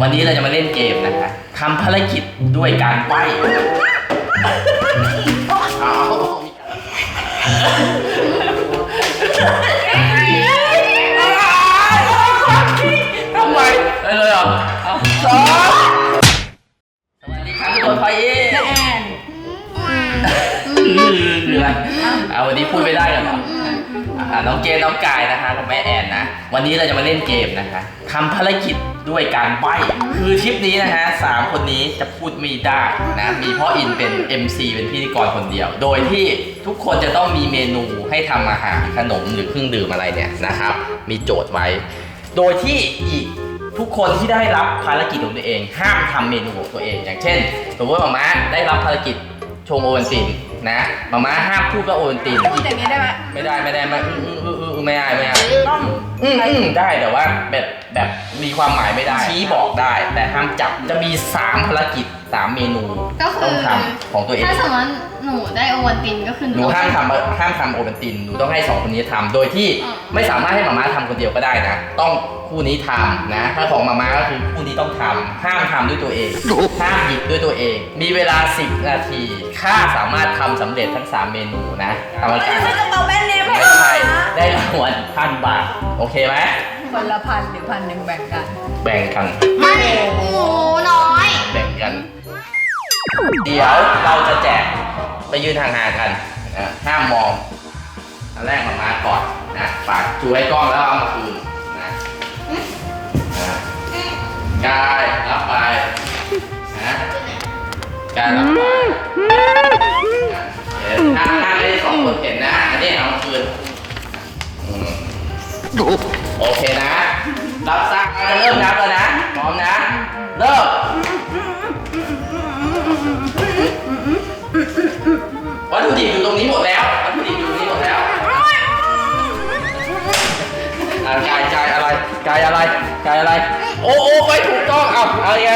วันนี้เราจะมาเล่นเกมนะคะทำภารกิจด้วยการไหว้เอาทำไมได้เลยเหรอเอาสองสวัสดีครับทุกคนพอยเอแอนคืออะไรเอาวันนี้พูดไม่ได้กันเหรอ อ่าน้องเกณน้องกายนะคะกับแม่แอนนะ วันนี้เราจะมาเล่นเกมนะคะทำภารกิจด้วยการใบ้คือทริปนี้นะฮะสามคนนี้จะพูดไม่ได้นะมีพ่ออินเป็น MC เป็นพิธีกรคนเดียว โดยที่ทุกคนจะต้องมีเมนูให้ทำอาหารขนมหรือเครื่องดื่มอะไรเนี่ยนะครับ มีโจทย์ไว้ โดยที่อีกทุกคนที่ได้รับภารกิจของตัวเอง ห้ามทำเมนูของตัวเอง อย่างเช่นสมมติว่าหมาม้าได้รับภารกิจชงโอวัลติน นะหมาม้าห้ามพูดว่าโอวัลตินพูดอย่างนี้ได้ไหมไม่ได้ไม่ได้ไม่อืออืออืออือไม่ได้ไม่ได้ต้องอืมอืมได้แต่ว่าแบบแบบมีความหมายไม่ได้ ชี้บอกได้ แต่ห้ามจับจะมี3ภารกิจ3เมนูก็คือต้องทำของตัวเอง ถ้าสมมติหนูได้โอวัลตินก็คือหนูห้ามทำห้ามทำโอวัลตินหนูต้องให้สองคนนี้ทำโดยที่อ่าไม่สามารถให้หมาม่าทำคนเดียวก็ได้นะ ต้อง คู่นี้ทำนะ ถ้าของหมาม่าก็คือคู่นี้ต้องทำห้ามทำด้วยตัวเองห้ามหยิบด้วยตัวเอง มีเวลา 10 นาทีค่าสามารถทำสำเร็จทั้ง 3 เมนูนะกรรมไม่การใช่กระเป๋าแบรนด์เนมให้ไม่หรอใช่ได้รางวัลพันบาท โอเคไหมคนละพันหรือพันหนึ่งแบ่งกัน แบ่งกัน ไม่หมูน้อย แบ่งกัน เดี๋ยวเราจะแจกไปยืนห่างๆกันนะห้ามมองอันแรกมามาก่อนนะฝากชูให้กล้องแล้วเอามาคืน กายรับไปนะกายรับไปเห็นห้ามห้ามไม่ได้สองคนเห็นนะอันนี้เอามาคืนอืมโอเคนะ รับทราบจะเริ่มนับแล้วนะพร้อมนะ เริ่มวัตถุดิบอยู่ตรงนี้หมดแล้ววัตถุดิบอยู่ตรงนี้หมดแล้วอ่ากายกายอะไรกายอะไร กายอะไร โอ้โอ้ไม่ถูกต้องเอาเอายังไง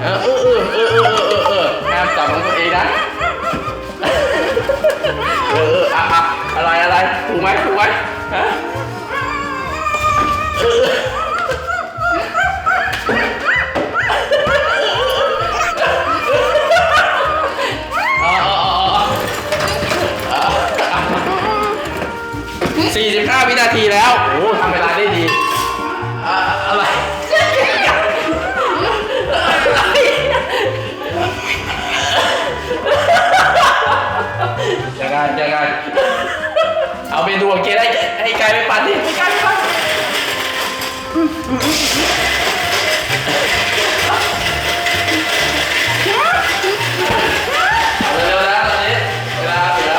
เออเออเออเออเออเออเออห้ามจับของตัวเองนะเออเอออะอะอะไรอะไรถูกไหมถูกไหมฮะเอออ๋ออ๋ออ๋อสี่สิบห้าวินาทีแล้ว เอาเมนูของเกได้ให้กายไปปั่นดิให้กายไปปั่นเอาเร็วๆนะตอนนี้เวลาเหลือ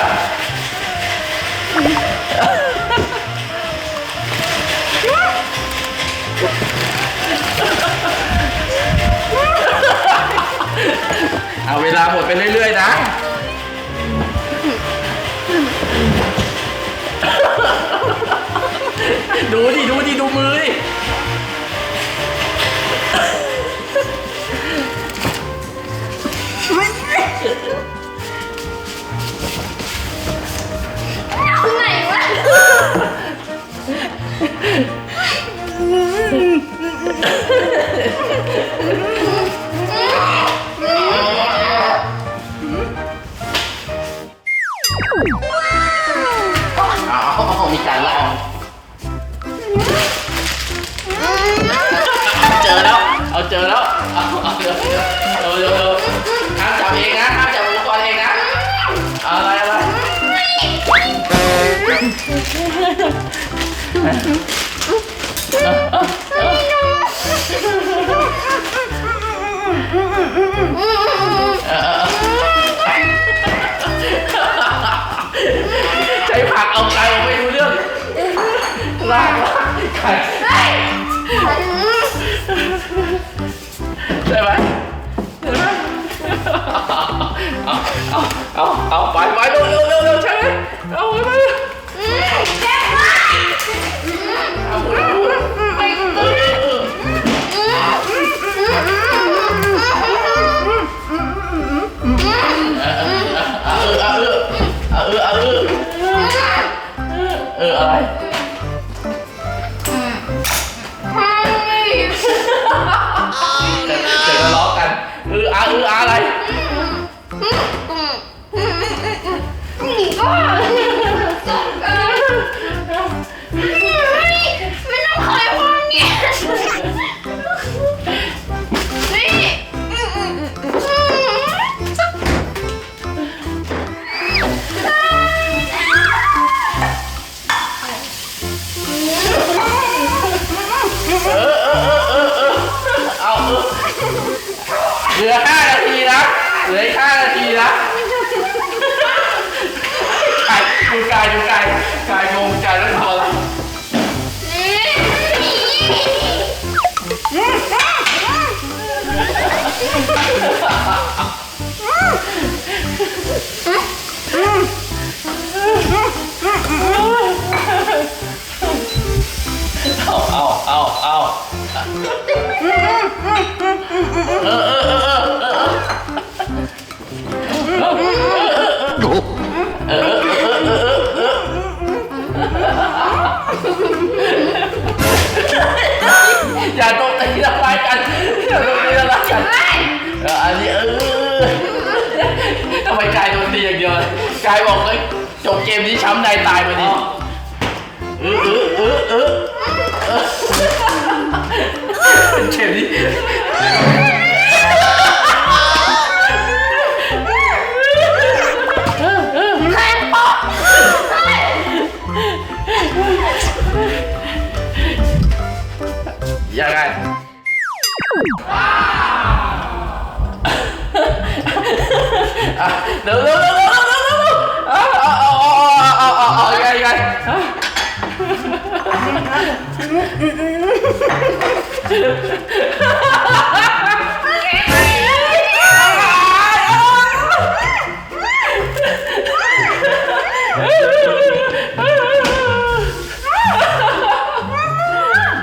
เอาเวลาหมดไปเรื่อยๆนะ ดูดิดูดิดูมือดิ เจอแล้วเอาเอาเจอเร็วเร็วเร็วห้ามจับเองนะห้ามจับอุปกรณ์เองนะอะไรอะไรใช้ผักเอาไก่ออกไม่รู้เรื่องลากลากไก่ เอาเอาไปไปเร็วเร็วเร็วเร็วใช่ไหมเอาไปไปเอออะไรจะจะทะเลาะกันเอออาเอออาอะไร 你爸 กันอย่าตกตีละลายกันเอออันนี้เออทำไมกายโดนตีอย่างเดียวเลยกายบอกเลยจบเกมนี้ช้ำในตายมาดิเออเออเออเออเอ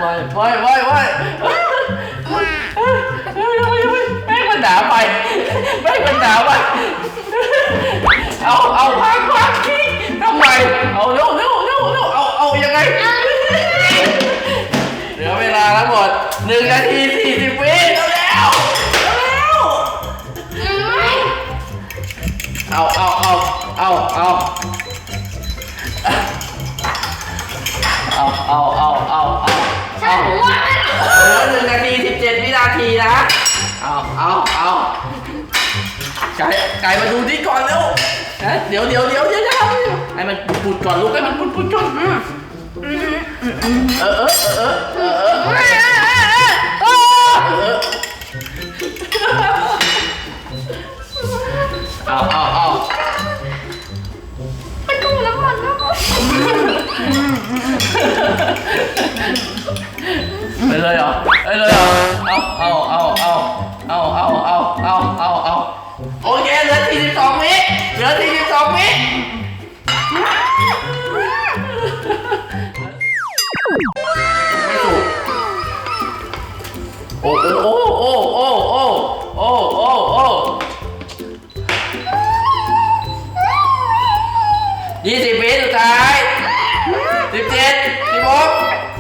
Mày, mày, mày, mày Ôi, ôi, ôi Bác mình đạp mày. Bác mình đạp mày. Ông, ông, khoan, khoan. Không mày. Ông, lúc หมดหนึ่งนาทีสี่สิบวิเร็วเร็วเร็วเอาเอาเอาเอาเอาเอาเอาเอาเอาเอาฉันว่าไม่หรอกเหลือหนึ่งนาทีสิบเจ็ดวินาทีนะ เอาเอาเอาไก่ไก่มาดูนี่ก่อนเร็วนะเดี๋ยวเดี๋ยวเดี๋ยวเดี๋ยวจะทำให้มันปุดๆก่อนลูกให้มันปุดๆก่อนเออเออเออเออ ไปเลยเหรอไปเลยเหรอเอาเอาเอาเอาเอาเอาเอาเอาเอาเอาโอเคเหลือทีสิบสองวิเหลือทีสิบสองวิ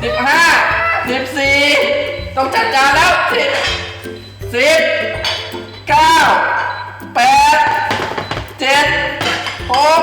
สิบห้าสิบสี่ต้องจัดจานแล้วสิบสิบเก้าแปดเจ็ดหก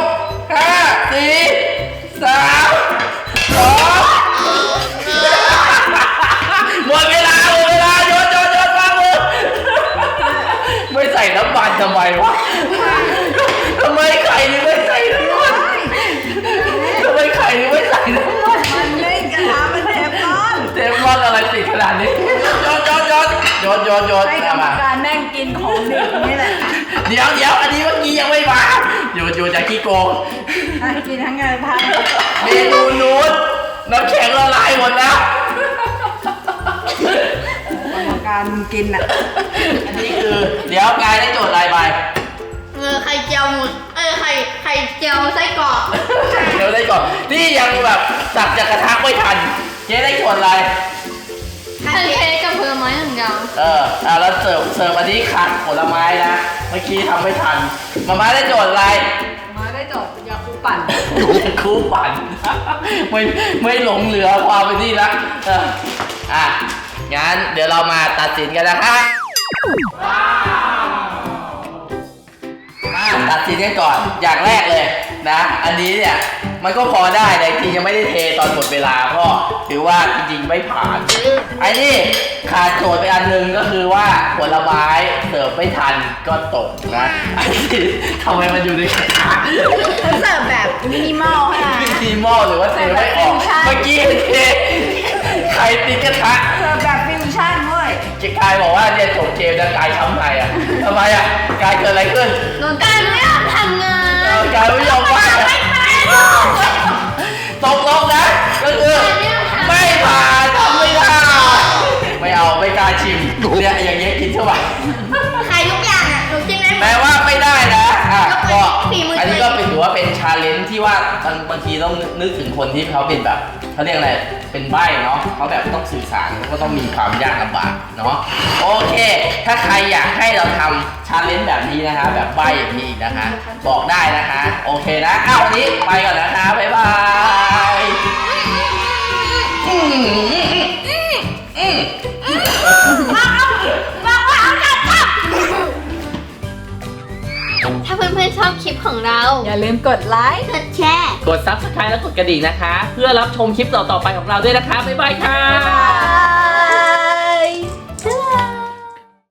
กขี้โกงอะกินทั้งไงพันเมนูนู้นน้ำแข็งละลายหมดแล้วกรรมการมึงกินอะอันนี้คือ เดี๋ยวกายได้โจทย์อะไรไปเออไข่เจียวหมูเออไข่ไข่เจียวไส้กรอกเดี๋ยวได้ก่อนนี่ยังแบบสับจากกระทะไม่ทันเจ๊ได้โจทย์อะไร แพนเค้กกับผลไม้อย่างเดียวเอออะแล้วเสิร์ฟเสิร์ฟอันนี้ขาดผลไม้นะ เมื่อกี้ทำไม่ทัน มาม่าได้โจทย์อะไรมาได้จอด ยาคูปั่นครูปั่น ไม่ไม่หลงเหลือความเป็นนี่ละเอออะงั้นเดี๋ยวเรามาตัดสินกันนะคะมาตัดสินกันก่อนอย่างแรกเลย นะ อันนี้เนี่ยมันก็พอได้แต่จริงยังไม่ได้เทตอนหมดเวลาก็ถือว่าจริงๆไม่ผ่าน ไอ้นี่ขาดโจทย์ไปอันหนึงก็คือว่าผลไม้เสิร์ฟไม่ทันก็ตกนะไอ้นี่ทำไมมันอยู่ในกระทะเขาเสิร์ฟแบบมินิมอลค่ะมินิมอลหรือว่าเทไม่ออก ใช่ เมื่อกี้เทไข่ติดกระทะเสิร์ฟแบบฟิวชั่นเว้ยกายบอกว่าเนี่ยจบเกมแล้วกายช้ำใจอะทำไมอะกายเกิดอะไรขึ้นนนการไม่ยอมทำงานเออ กายไม่ยอมไหว้อะไม่ไปตกลงนะก็คือไม่ผ่านทำไม่ได้ ไม่เอาไม่กล้าชิมเนี่ยอย่างเงี้ยกินเท่าไหร่ บางบางทีต้องนึกถึงคนที่เขาเป็นแบบเขาเรียกอะไรเป็นใบ้เนาะเขาแบบต้องสื่อสารก็ต้องมีความยากลำบากเนาะโอเค ถ้าใครอยากให้เราทำชาเลนจ์แบบนี้นะคะ แบบใบ้อย่างนี้อีกนะคะ บอกได้นะคะ โอเคนะอ้าววันนี้ไปก่อนนะคะบ๊ายบาย ของเรา อย่าลืมกดไลค์กดแชร์กด subscribe และกดกระดิ่งนะคะ เพื่อรับชมคลิปต่อๆไปของเราด้วยนะคะ บ๊ายบายค่ะบ๊ายบาย